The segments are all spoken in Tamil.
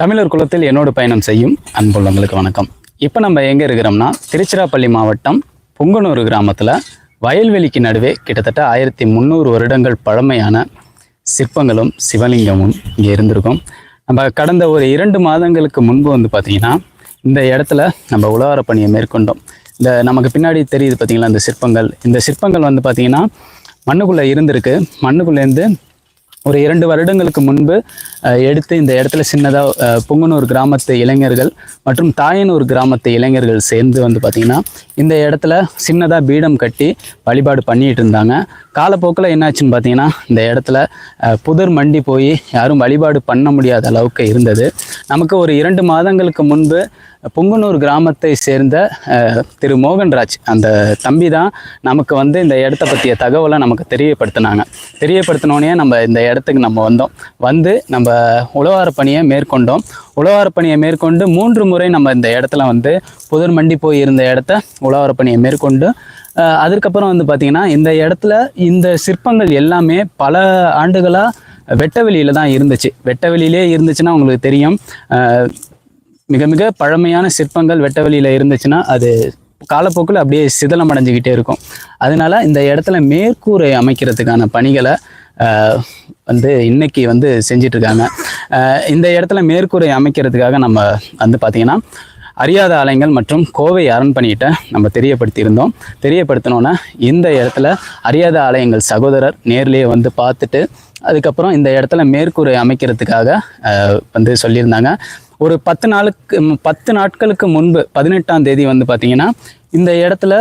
தமிழர் குலத்தில் என்னோடு பயணம் செய்யும் அன்புள்ளவங்களுக்கு வணக்கம். இப்போ நம்ம எங்கே இருக்கிறோம்னா திருச்சிராப்பள்ளி மாவட்டம் பொங்கனூர் கிராமத்தில் வயல்வெளிக்கு நடுவே கிட்டத்தட்ட ஆயிரத்தி முந்நூறு வருடங்கள் பழமையான சிற்பங்களும் சிவலிங்கமும் இங்கே இருந்திருக்கும். நம்ம கடந்த ஒரு இரண்டு மாதங்களுக்கு முன்பு வந்து பார்த்திங்கன்னா இந்த இடத்துல நம்ம உழவார பணியை மேற்கொண்டோம். இந்த நமக்கு பின்னாடி தெரியுது பார்த்தீங்களா இந்த சிற்பங்கள். இந்த சிற்பங்கள் வந்து பார்த்திங்கன்னா மண்ணுக்குள்ளே இருந்திருக்கு. மண்ணுக்குள்ளேருந்து ஒரு இரண்டு வருடங்களுக்கு முன்பு எடுத்து இந்த இடத்துல சின்னதாக புங்கனூர் கிராமத்து இளைஞர்கள் மற்றும் தாயனூர் கிராமத்து இளைஞர்கள் சேர்ந்து வந்து பார்த்திங்கன்னா இந்த இடத்துல சின்னதாக பீடம் கட்டி வழிபாடு பண்ணிகிட்டு இருந்தாங்க. காலப்போக்கில் என்னாச்சுன்னு பார்த்தீங்கன்னா இந்த இடத்துல புதர் மண்டி போய் யாரும் வழிபாடு பண்ண முடியாத அளவுக்கு இருந்தது. நமக்கு ஒரு இரண்டு மாதங்களுக்கு முன்பு பொங்குனூர் கிராமத்தை சேர்ந்த திரு மோகன்ராஜ். அந்த தம்பி தான் நமக்கு வந்து இந்த இடத்த பற்றிய தகவலை நமக்கு தெரியப்படுத்தினாங்க. தெரியப்படுத்தினோடனே நம்ம இந்த இடத்துக்கு நம்ம வந்தோம். வந்து நம்ம உழவார பணியை மேற்கொண்டோம். உழவார பணியை மேற்கொண்டு மூன்று முறை நம்ம இந்த இடத்துல வந்து புதர் மண்டி போய் இருந்த இடத்த உழவார பணியை மேற்கொண்டு அதுக்கப்புறம் வந்து பார்த்திங்கன்னா இந்த இடத்துல இந்த சிற்பங்கள் எல்லாமே பல ஆண்டுகளாக வெட்டவெளியில் தான் இருந்துச்சு. வெட்டவெளியிலே இருந்துச்சுன்னா உங்களுக்கு தெரியும். மிக மிக பழமையான சிற்பங்கள் வெட்டவெளியில் இருந்துச்சுன்னா அது காலப்போக்கில் அப்படியே சிதலம் அடைஞ்சிக்கிட்டே இருக்கும். அதனால இந்த இடத்துல மேற்கூரை அமைக்கிறதுக்கான பணிகளை வந்து இன்னைக்கு வந்து செஞ்சிட்ருக்காங்க. இந்த இடத்துல மேற்கூரை அமைக்கிறதுக்காக நம்ம வந்து பார்த்திங்கன்னா அறியாத ஆலயங்கள் மற்றும் கோவை அரண்பணியிட்ட நம்ம தெரியப்படுத்தியிருந்தோம். தெரியப்படுத்தினோன்னா இந்த இடத்துல அறியாத ஆலயங்கள் சகோதரர் நேர்லேயே வந்து பார்த்துட்டு அதுக்கப்புறம் இந்த இடத்துல மேற்கூரை அமைக்கிறதுக்காக வந்து சொல்லியிருந்தாங்க. ஒரு பத்து நாளுக்கு பத்து நாட்களுக்கு முன்பு பதினெட்டாம் தேதி வந்து பார்த்தீங்கன்னா இந்த இடத்துல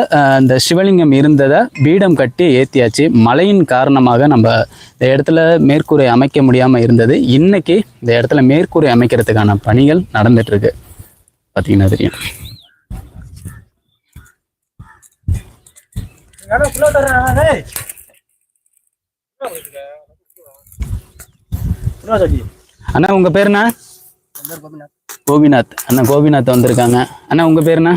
இந்த சிவலிங்கம் இருந்ததை பீடம் கட்டி ஏற்றியாச்சு மழையின் காரணமாக நம்ம இந்த இடத்துல மேற்கூரை அமைக்க முடியாமல் இருந்தது. இன்னைக்கு இந்த இடத்துல மேற்கூரை அமைக்கிறதுக்கான பணிகள் நடந்துட்டுருக்கு. பார்த்தீங்கன்னா தெரியும். அண்ணா உங்கள் பேர் என்ன? கோபிநாத். அண்ணா கோபிநாத் வந்திருக்காங்க. அண்ணா உங்கள் பேர் என்ன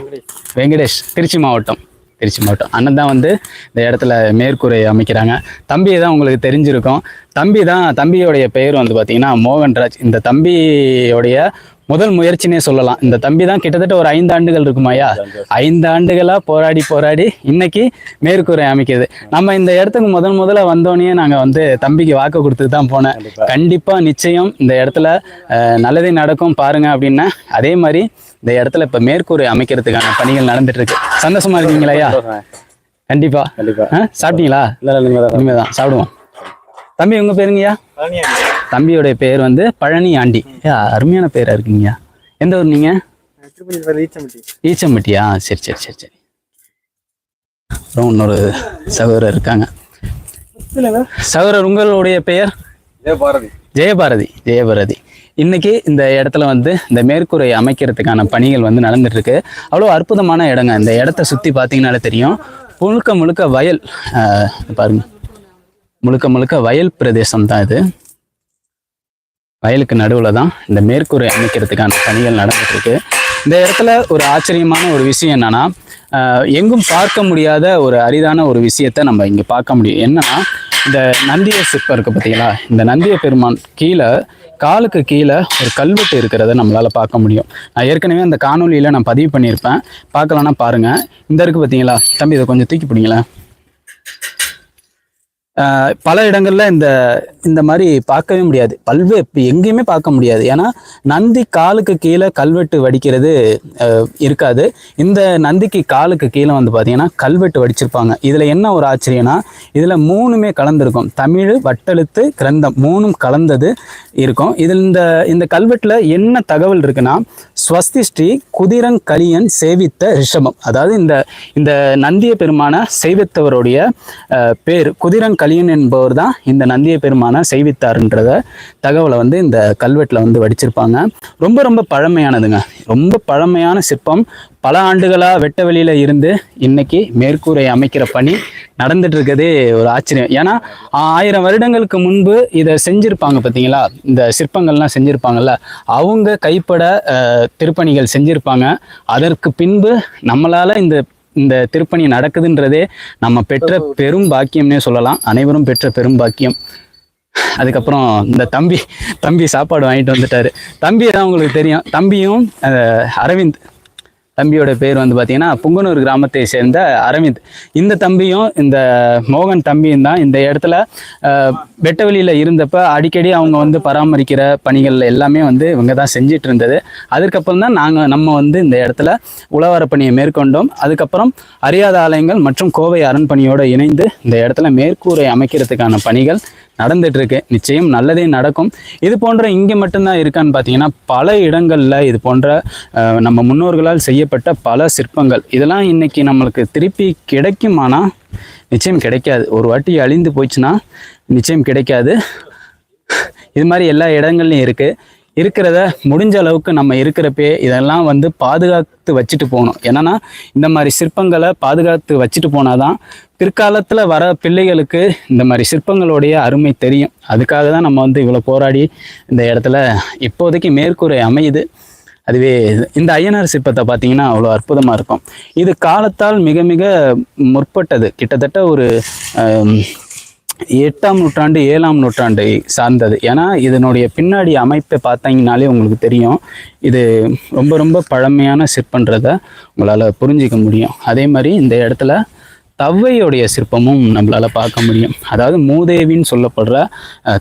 வெங்கடேஷ் திருச்சி மாவட்டம். திருச்சி மாவட்டம். அண்ணன் தான் வந்து இந்த இடத்துல மேற்கூரை அமைக்கிறாங்க. தம்பி தான் உங்களுக்கு தெரிஞ்சிருக்கும். தம்பி தான் தம்பியோடைய பெயர் வந்து பார்த்தீங்கன்னா மோகன்ராஜ். இந்த தம்பியோடைய முதல் முயற்சினே சொல்லலாம். இந்த தம்பி தான் கிட்டத்தட்ட ஒரு ஐந்து ஆண்டுகள் இருக்குமாயா ஐந்து ஆண்டுகளா போராடி போராடி இன்னைக்கு மேற்கூரை அமைக்கிறது நம்ம இந்த இடத்துக்கு முதல் முதல்ல வந்தோடனே நாங்க வந்து தம்பிக்கு வாக்கு கொடுத்து தான் போனேன். கண்டிப்பா. நிச்சயம் இந்த இடத்துல நல்லதே நடக்கும் பாருங்க அப்படின்னா அதே மாதிரி இந்த இடத்துல இப்ப மேற்கூரை அமைக்கிறதுக்கான பணிகள் நடந்துட்டு இருக்கு சந்தோஷமா இருக்கீங்களா கண்டிப்பா. கண்டிப்பா. சாப்பிட்டீங்களா? இனிமேதான். சாப்பிடுவோம். தம்பி உங்க பேருங்கய்யா? தம்பியோடைய பேர் வந்து பழனி ஆண்டி. அருமையான பேரா இருக்குங்கய்யா. எந்த ஊர் நீங்க? ஈச்சம்பட்டியா? சரி சரி சரி சரி. அப்புறம் இன்னொரு சகோதரர் இருக்காங்க. சகோதரர் உங்களுடைய பெயர்? இதே பாரதி ஜெயபாரதி ஜெயபாரதி. இன்னைக்கு இந்த இடத்துல வந்து இந்த மேற்கூரை அமைக்கிறதுக்கான பணிகள் வந்து நடந்துட்டு இருக்கு அவ்வளோ அற்புதமான இடங்க. இந்த இடத்த சுற்றி பார்த்தீங்கன்னாலே தெரியும். முழுக்க முழுக்க வயல் ஆஹ், பாருங்க. முழுக்க முழுக்க வயல் பிரதேசம் தான் இது. வயலுக்கு நடுவில் தான் இந்த மேற்கூரை அமைக்கிறதுக்கான பணிகள் நடந்துகிட்ருக்கு இந்த இடத்துல ஒரு ஆச்சரியமான ஒரு விஷயம் என்னன்னா எங்கும் பார்க்க முடியாத ஒரு அரிதான ஒரு விஷயத்தை நம்ம இங்கே பார்க்க முடியும். என்னன்னா இந்த நந்திய சிற்பம் இருக்குது பார்த்தீங்களா இந்த நந்திய பெருமான் கீழே காலுக்கு கீழே ஒரு கல்வெட்டு இருக்கிறத நம்மளால் பார்க்க முடியும். நான் ஏற்கனவே அந்த காணொலியில் நான் பதிவு பண்ணியிருப்பேன். பார்க்கலன்னா பாருங்கள் இந்த இருக்குது பார்த்தீங்களா தம்பி இதை கொஞ்சம் தூக்கி பிடிங்களேன். பல இடங்கள்ல இந்த இந்த மாதிரி பார்க்கவே முடியாது. பல்வே எங்கேயுமே பார்க்க முடியாது. ஏன்னா நந்தி காலுக்கு கீழே கல்வெட்டு வடிக்கிறது இருக்காது. இந்த நந்திக்கு காலுக்கு கீழே வந்து பார்த்தீங்கன்னா கல்வெட்டு வடிச்சிருப்பாங்க. இதுல என்ன ஒரு ஆச்சரியம்னா இதுல மூணுமே கலந்துருக்கும். தமிழ் வட்டெழுத்து கிரந்தம் மூணும் கலந்தது இருக்கும். இதில் இந்த இந்த கல்வெட்டுல என்ன தகவல் இருக்குன்னா ஸ்வஸ்தி ஸ்ரீ குதிரங் கலியன் சேவித்த ரிஷபம். அதாவது இந்த இந்த நந்திய பெருமான செய்வித்தவருடைய பேர் குதிரங் கலியன் என்பவர் தான் இந்த நந்திய பெருமான செய்வித்தாருன்றத தகவலை வந்து இந்த கல்வெட்டில் வந்து வடிச்சிருப்பாங்க. ரொம்ப ரொம்ப பழமையானதுங்க. ரொம்ப பழமையான சிற்பம். பல ஆண்டுகளாக வெட்ட வெளியில் இருந்து இன்னைக்கு மேற்கூரை அமைக்கிற பணி நடந்துட்டு இருக்கதே ஒரு ஆச்சரியம். ஏன்னா ஆயிரம் வருடங்களுக்கு முன்பு இதை செஞ்சுருப்பாங்க பார்த்தீங்களா இந்த சிற்பங்கள்லாம் செஞ்சுருப்பாங்கல்ல? அவங்க கைப்பட திருப்பணிகள் செஞ்சுருப்பாங்க. அதற்கு பின்பு நம்மளால் இந்த இந்த திருப்பணி நடக்குதுன்றதே நம்ம பெற்ற பெரும் பாக்கியம்னே சொல்லலாம். அனைவரும் பெற்ற பெரும் பாக்கியம். அதுக்கப்புறம் இந்த தம்பி தம்பி சாப்பாடு வாங்கிட்டு வந்துட்டாரு. தம்பி தான் உங்களுக்கு தெரியும். தம்பியும் அரவிந்த். தம்பியோட பேர் வந்து பார்த்தீங்கன்னா புங்கனூர் கிராமத்தை சேர்ந்த அரவிந்த். இந்த தம்பியும் இந்த மோகன் தம்பியும் தான் இந்த இடத்துல வெட்டவெளியில் இருந்தப்ப அடிக்கடி அவங்க வந்து பராமரிக்கிற பணிகள் எல்லாமே வந்து இவங்க தான் செஞ்சிட்டு இருந்தது. அதுக்கப்புறம் தான் நாங்கள் நம்ம வந்து இந்த இடத்துல உழவார பணியை மேற்கொண்டோம். அதுக்கப்புறம் அறியாத ஆலயங்கள் மற்றும் கோவை அரண்பணியோடு இணைந்து இந்த இடத்துல மேற்கூரை அமைக்கிறதுக்கான பணிகள் நடந்துட்டுருக்கு நிச்சயம் நல்லதே நடக்கும். இது போன்ற இங்கே மட்டும்தான் இருக்கான்னு பார்த்தீங்கன்னா பல இடங்களில் இது போன்ற நம்ம முன்னோர்களால் செய்யப்பட்ட பல சிற்பங்கள். இதெல்லாம் இன்னைக்கு நம்மளுக்கு திருப்பி கிடைக்குமானா? நிச்சயம் கிடைக்காது. ஒரு வாட்டி அழிந்து போச்சுன்னா நிச்சயம் கிடைக்காது. இது மாதிரி எல்லா இடங்கள்லையும் இருக்கு. இருக்கிறத முடிஞ்ச அளவுக்கு நம்ம இருக்கிறப்பே இதெல்லாம் வந்து பாதுகாத்து வச்சுட்டு போகணும். என்னன்னா இந்த மாதிரி சிற்பங்களை பாதுகாத்து வச்சுட்டு போனாதான் பிற்காலத்தில் வர பிள்ளைகளுக்கு இந்த மாதிரி சிற்பங்களுடைய அருமை தெரியும். அதுக்காக தான் நம்ம வந்து இவ்வளோ போராடி இந்த இடத்துல இப்போதைக்கு மேற்கூரை அமையுது. அதுவே இந்த ஐயனார் சிற்பத்தை பார்த்தீங்கன்னா அவ்வளோ அற்புதமாக இருக்கும். இது காலத்தால் மிக மிக முற்பட்டது. கிட்டத்தட்ட ஒரு எட்டாம் நூற்றாண்டு ஏழாம் நூற்றாண்டை சார்ந்தது. ஏன்னா இதனுடைய பின்னாடி அமைப்பை பார்த்தீங்கனாலே உங்களுக்கு தெரியும். இது ரொம்ப ரொம்ப பழமையான சிற்பன்றதை உங்களால் புரிஞ்சிக்க முடியும். அதே மாதிரி இந்த இடத்துல தவ்வையுடைய சிற்பமும் நம்மளால் பார்க்க முடியும். அதாவது மூதேவின்னு சொல்லப்படுற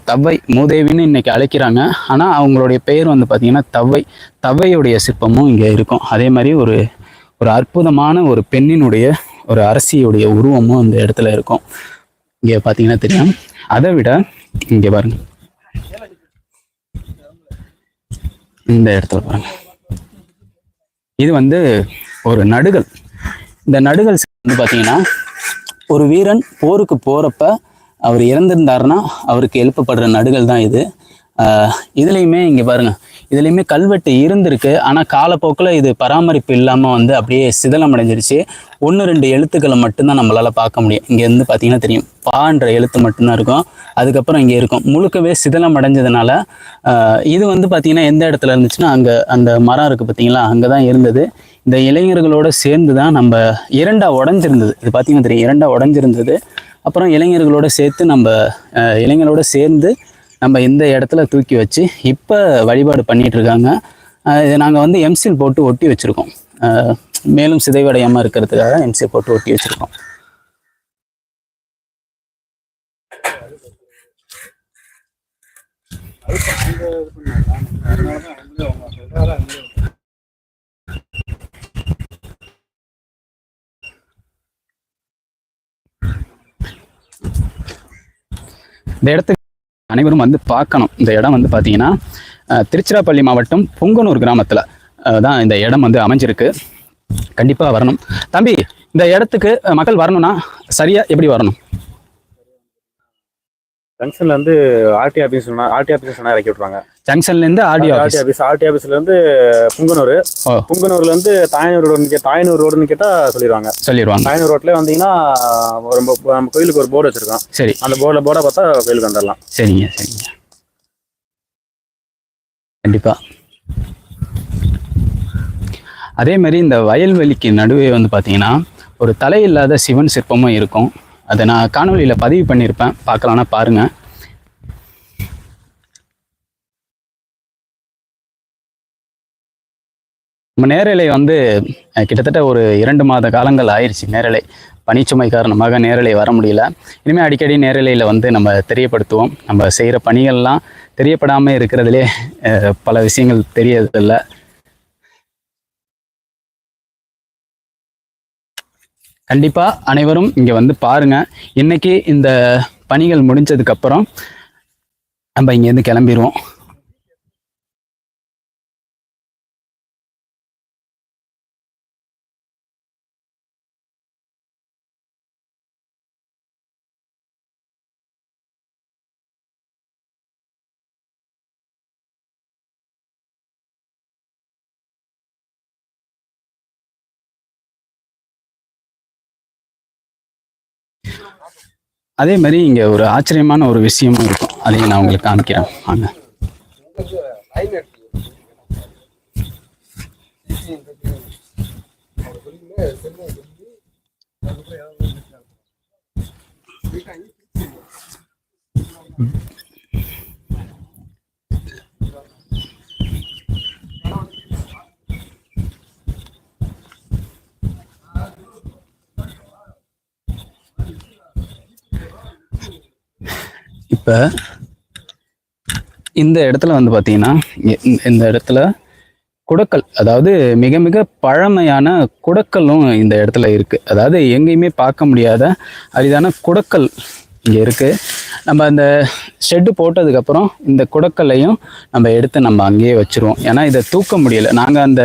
தவ்வை மூதேவின்னு இன்னைக்கு அழைக்கிறாங்க. ஆனால் அவங்களுடைய பெயர் வந்து பார்த்திங்கன்னா தவ்வை. தவ்வையுடைய சிற்பமும் இங்கே இருக்கும். அதே மாதிரி ஒரு ஒரு அற்புதமான ஒரு பெண்ணினுடைய ஒரு அரசியுடைய உருவமும் இந்த இடத்துல இருக்கும். இங்கே பார்த்தீங்கன்னா தெரியும். அதை விட இங்கே பாருங்க. இந்த இடத்துல பாருங்க. இது வந்து ஒரு நடுகள் இந்த நடுகள் வந்து பார்த்தீங்கன்னா ஒரு வீரன் போருக்கு போகிறப்ப அவர் இறந்திருந்தாருன்னா அவருக்கு எழுப்பப்படுற நடுகள் தான் இது. இதுலேயுமே இங்கே பாருங்கள் இதுலேயுமே கல்வெட்டு இருந்திருக்கு. ஆனால் காலப்போக்கில் இது பராமரிப்பு இல்லாமல் வந்து அப்படியே சிதலம் அடைஞ்சிருச்சு ஒன்று ரெண்டு எழுத்துக்களை மட்டும்தான் நம்மளால் பார்க்க முடியும். இங்கேருந்து பார்த்தீங்கன்னா தெரியும். பான்ற எழுத்து மட்டும்தான் இருக்கும். அதுக்கப்புறம் இங்கே இருக்கும். முழுக்கவே சிதலம் அடைஞ்சதுனால இது வந்து பார்த்தீங்கன்னா எந்த இடத்துல இருந்துச்சுன்னா அங்கே அந்த மரம் இருக்குது பார்த்தீங்களா? அங்கே தான் இருந்தது. இந்த இளைஞர்களோட சேர்ந்து தான் நம்ம இரண்டா உடஞ்சிருந்தது. இது பார்த்தீங்கன்னா தெரியும் இரண்டா உடஞ்சிருந்தது. அப்புறம் இளைஞர்களோட சேர்த்து நம்ம இளைஞரோட இளைஞர்களோட சேர்ந்து நம்ம இந்த இடத்துல தூக்கி வச்சு இப்போ வழிபாடு பண்ணிகிட்ருக்காங்க இதை நாங்கள் வந்து எம்சில் போட்டு ஒட்டி வச்சுருக்கோம். மேலும் சிதைவடையாமல் இருக்கிறதுக்காக எம்சில் போட்டு ஒட்டி வச்சுருக்கோம். இந்த இடத்துக்கு அனைவரும் வந்து பார்க்கணும். இந்த இடம் வந்து பார்த்தீங்கன்னா திருச்சிராப்பள்ளி மாவட்டம் பொங்கனூர் கிராமத்தில் தான் இந்த இடம் வந்து அமைஞ்சிருக்கு. கண்டிப்பாக வரணும். தம்பி இந்த இடத்துக்கு மக்கள் வரணும்னா சரியாக எப்படி வரணும்? ஜங்ஷன்ல இருந்து ஆர்டி ஆபீஸ் ஆர்டி ஆபீஸ் சொன்னா இறக்கி விட்டுருவாங்க. ஜங்ஷன்லேருந்து ஆடியோ ஆர்டி ஆஃபீஸ் ஆபீஸ். ஆர்டி ஆபீஸ்ல இருந்து புங்கனூர். புங்கனூர்ல இருந்து தாயனூர் ரோடு தாயனூர் ரோடுன்னு கேட்டா சொல்லிடுவாங்க. சொல்லிடுவாங்க. தாயனூர் ரோட்ல வந்தீங்கன்னா ஒரு நம்ம கோயிலுக்கு ஒரு போர்டு வச்சிருக்கோம். சரி. அந்த போர்டில் போர்டை பார்த்தா கோயிலுக்கு வந்துடலாம். சரிங்க சரிங்க. கண்டிப்பா. அதே மாதிரி இந்த வயல்வெளிக்கு நடுவே வந்து பார்த்தீங்கன்னா ஒரு தலையில்லாத சிவன் சிற்பமும் இருக்கும். அதை நான் காணொலியில் பதிவு பண்ணியிருப்பேன். பார்க்கலான்னா பாருங்கள் நம்ம நேரலை வந்து கிட்டத்தட்ட ஒரு இரண்டு மாத காலங்கள் ஆயிடுச்சு நேரலை. பணிச்சுமை காரணமாக நேரலை வர முடியல. இனிமேல் அடிக்கடி நேரலையில் வந்து நம்ம தெரியப்படுத்துவோம். நம்ம செய்கிற பணிகள்லாம் தெரியப்படாமல் இருக்கிறதுலே பல விஷயங்கள் தெரியறதில்ல. கண்டிப்பாக அனைவரும் இங்கே வந்து பாருங்க. இன்னைக்கு இந்த பணிகள் முடிஞ்சதுக்கப்புறம் நம்ம இங்கேருந்து கிளம்பிடுவோம் அதே மாதிரி இங்கே ஒரு ஆச்சரியமான ஒரு விஷயமும் இருக்கும். அதையும் நான் உங்களுக்கு காமிக்கிறேன். வாங்க. இப்போ இந்த இடத்துல வந்து பார்த்தீங்கன்னா இந்த- இடத்துல குடக்கல் அதாவது மிக மிக பழமையான குடக்கல்லும் இந்த இடத்துல இருக்கு. அதாவது எங்கேயுமே பார்க்க முடியாத அரிதான குடக்கல் இங்கே இருக்குது நம்ம அந்த ஷெட்டு போட்டதுக்கப்புறம் இந்த குடக்கல்லையும் நம்ம எடுத்து நம்ம அங்கேயே வச்சுருவோம். ஏன்னா இதை தூக்க முடியல. நாங்கள் அந்த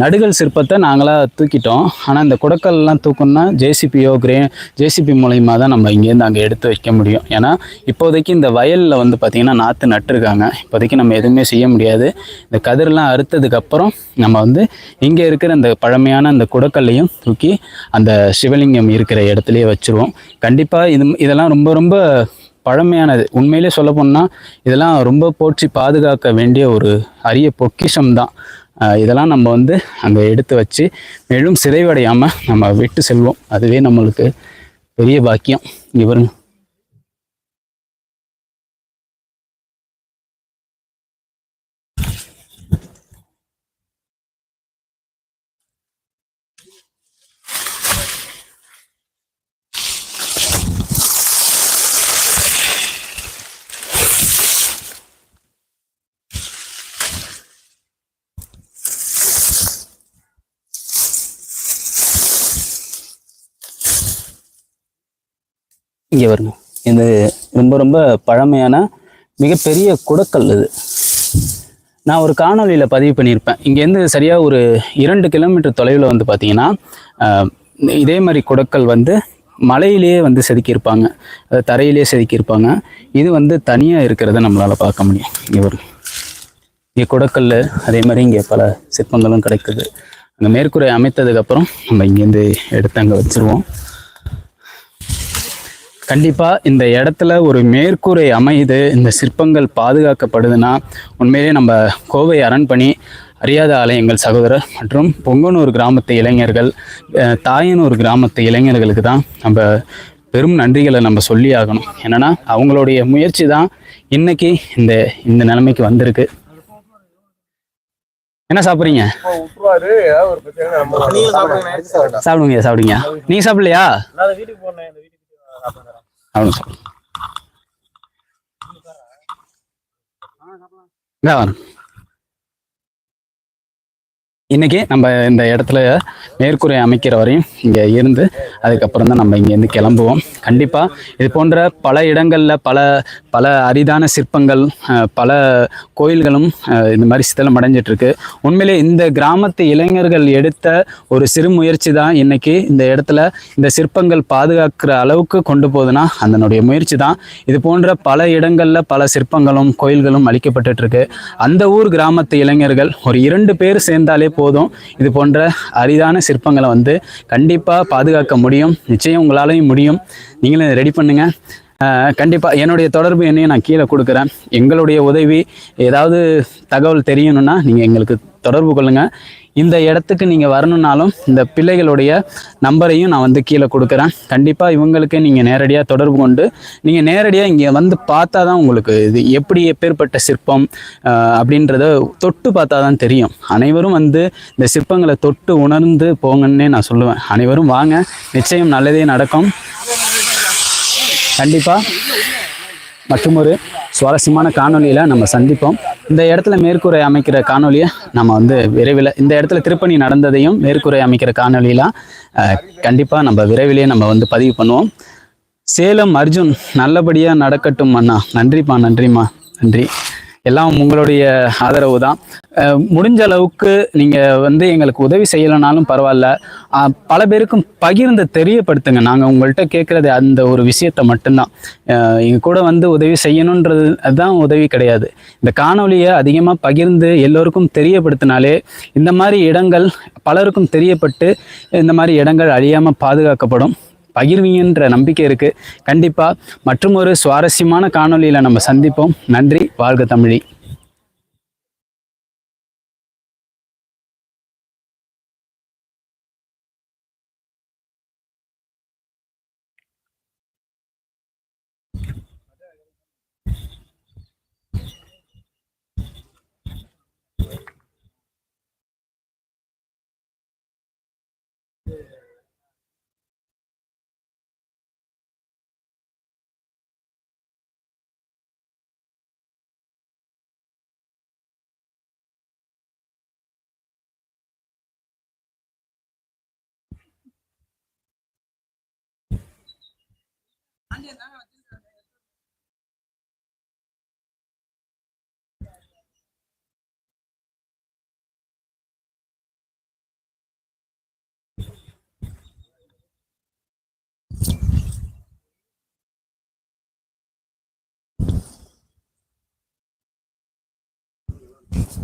நடுகள் சிற்பத்தை நாங்களாக தூக்கிட்டோம். ஆனால் இந்த குடக்கல்லாம் தூக்கணும்னா ஜேசிபியோ கிரே ஜேசிபி மூலயமா தான் நம்ம இங்கேருந்து அங்கே எடுத்து வைக்க முடியும். ஏன்னா இப்போதைக்கு இந்த வயலில் வந்து பார்த்திங்கன்னா நாற்று நட்டுருக்காங்க. இப்போதைக்கு நம்ம எதுவுமே செய்ய முடியாது. இந்த கதிரெலாம் அறுத்ததுக்கப்புறம் நம்ம வந்து இங்கே இருக்கிற அந்த பழமையான அந்த குடக்கல்லையும் தூக்கி அந்த சிவலிங்கம் இருக்கிற இடத்துலையே வச்சுருவோம். கண்டிப்பாக இது இதெல்லாம் ரொம்ப ரொம்ப பழமையானது. உண்மையிலே சொல்ல போனால் இதெல்லாம் ரொம்ப போற்றி பாதுகாக்க வேண்டிய ஒரு அரிய பொக்கிஷம் தான். இதெல்லாம் நம்ம வந்து அங்கே எடுத்து வச்சு மேலும் சிதைவடையாமல் நம்ம விட்டு செல்வோம். அதுவே நம்மளுக்கு பெரிய பாக்கியம். இங்கே இங்கே வருங்க இது ரொம்ப ரொம்ப பழமையான மிகப்பெரிய குடக்கல் இது. நான் ஒரு காணொளியில் பதிவு பண்ணியிருப்பேன். இங்கேருந்து சரியாக ஒரு இரண்டு கிலோமீட்டர் தொலைவில் வந்து பார்த்தீங்கன்னா இதே மாதிரி குடக்கல் வந்து மலையிலேயே வந்து செதுக்கியிருப்பாங்க. அது தரையிலேயே செதுக்கியிருப்பாங்க. இது வந்து தனியாக இருக்கிறத நம்மளால் பார்க்க முடியும். இங்கே ஒரு இங்கே குடக்கல் அதே மாதிரி இங்கே பல சிற்பங்களும் கிடைக்குது. அங்கே மேற்கூரை அமைத்ததுக்கப்புறம் நம்ம இங்கேருந்து எடுத்து அங்கே வச்சுருவோம். கண்டிப்பாக இந்த இடத்துல ஒரு மேற்கூரை அமையுது இந்த சிற்பங்கள் பாதுகாக்கப்படுதுன்னா உண்மையிலே நம்ம கோவை அரண்பணி அறியாத ஆலயங்கள் சகோதரர் மற்றும் பொங்கனூர் கிராமத்து இளைஞர்கள் தாயனூர் கிராமத்து இளைஞர்களுக்கு தான் நம்ம பெரும் நன்றிகளை நம்ம சொல்லி ஆகணும். என்னன்னா அவங்களுடைய முயற்சி தான் இன்னைக்கு இந்த இந்த நிலைமைக்கு வந்திருக்கு. என்ன சாப்பிட்றீங்க? சாப்பிடுங்க. சாப்பிடுங்க நீங்க சாப்பிடலையா? வீட்டுக்கு போனேன் இந்த இன்றைக்கி நம்ம இந்த இடத்துல மேற்கூரை அமைக்கிற வரையும் இங்கே இருந்து அதுக்கப்புறம் தான் நம்ம இங்கேருந்து கிளம்புவோம். கண்டிப்பாக இது போன்ற பல இடங்களில் பல பல அரிதான சிற்பங்கள் பல கோயில்களும் இந்த மாதிரி சித்தலம் அடைஞ்சிட்ருக்கு. உண்மையிலே இந்த கிராமத்து இளைஞர்கள் எடுத்த ஒரு சிறு முயற்சி தான் இன்றைக்கி இந்த இடத்துல இந்த சிற்பங்கள் பாதுகாக்கிற அளவுக்கு கொண்டு போகுதுன்னா அதனுடைய முயற்சி தான். இது போன்ற பல இடங்களில் பல சிற்பங்களும் கோயில்களும் அளிக்கப்பட்டுருக்கு அந்த ஊர் கிராமத்து இளைஞர்கள் ஒரு இரண்டு பேர் சேர்ந்தாலே போதும். இது போன்ற அரிதான சிற்பங்களை வந்து கண்டிப்பாக பாதுகாக்க முடியும். நிச்சயம் உங்களாலையும் முடியும். நீங்களும் ரெடி பண்ணுங்க. கண்டிப்பாக என்னுடைய தொடர்பு என்னையும் நான் கீழே கொடுக்குறேன். எங்களுடைய உதவி ஏதாவது தகவல் தெரியணும்னா நீங்கள் எங்களுக்கு தொடர்பு கொள்ளுங்கள் இந்த இடத்துக்கு நீங்கள் வரணுன்னாலும் இந்த பிள்ளைகளுடைய நம்பரையும் நான் வந்து கீழே கொடுக்குறேன். கண்டிப்பாக இவங்களுக்கு நீங்கள் நேரடியாக தொடர்பு கொண்டு நீங்கள் நேரடியாக இங்கே வந்து பார்த்தா தான் உங்களுக்கு இது எப்படி எப்பேற்பட்ட சிற்பம் அப்படின்றத தொட்டு பார்த்தா தான் தெரியும். அனைவரும் வந்து இந்த சிற்பங்களை தொட்டு உணர்ந்து போங்கன்னே நான் சொல்லுவேன். அனைவரும் வாங்க நிச்சயம் நல்லதே நடக்கும். கண்டிப்பாக மற்றும் ஒரு சுவாரஸ்யமான காணொலியில் நம்ம சந்திப்போம். இந்த இடத்துல மேற்கூரை அமைக்கிற காணொலியை நம்ம வந்து விரைவில் இந்த இடத்துல திருப்பணி நடந்ததையும் மேற்கூரை அமைக்கிற காணொலியெலாம் கண்டிப்பாக நம்ம விரைவிலேயே நம்ம வந்து பதிவு பண்ணுவோம். சேலம் அர்ஜுன் நல்லபடியாக நடக்கட்டும் அண்ணா. நன்றிப்பா நன்றிம்மா. நன்றி. எல்லாம் உங்களுடைய ஆதரவு தான் முடிஞ்ச அளவுக்கு நீங்கள் வந்து எங்களுக்கு உதவி செய்யலைனாலும் பரவாயில்ல. பல பேருக்கும் பகிர்ந்து தெரியப்படுத்துங்க. நாங்கள் உங்கள்கிட்ட கேட்குறது அந்த ஒரு விஷயத்தை மட்டும்தான். எங்கள் எங்க கூட வந்து உதவி செய்யணுன்றது அதுதான் உதவி கிடையாது. இந்த காணொளியை அதிகமாக பகிர்ந்து எல்லோருக்கும் தெரியப்படுத்தினாலே இந்த மாதிரி இடங்கள் பலருக்கும் தெரியப்பட்டு இந்த மாதிரி இடங்கள் அழியாமல் பாதுகாக்கப்படும். பகிர்வீங்கன்ற நம்பிக்கை இருக்குது கண்டிப்பாக மற்றும் ஒரு சுவாரஸ்யமான காணொலியில் நம்ம சந்திப்போம். நன்றி. வாழ்க தமிழி.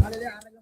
ஆளுதே ஆளுதே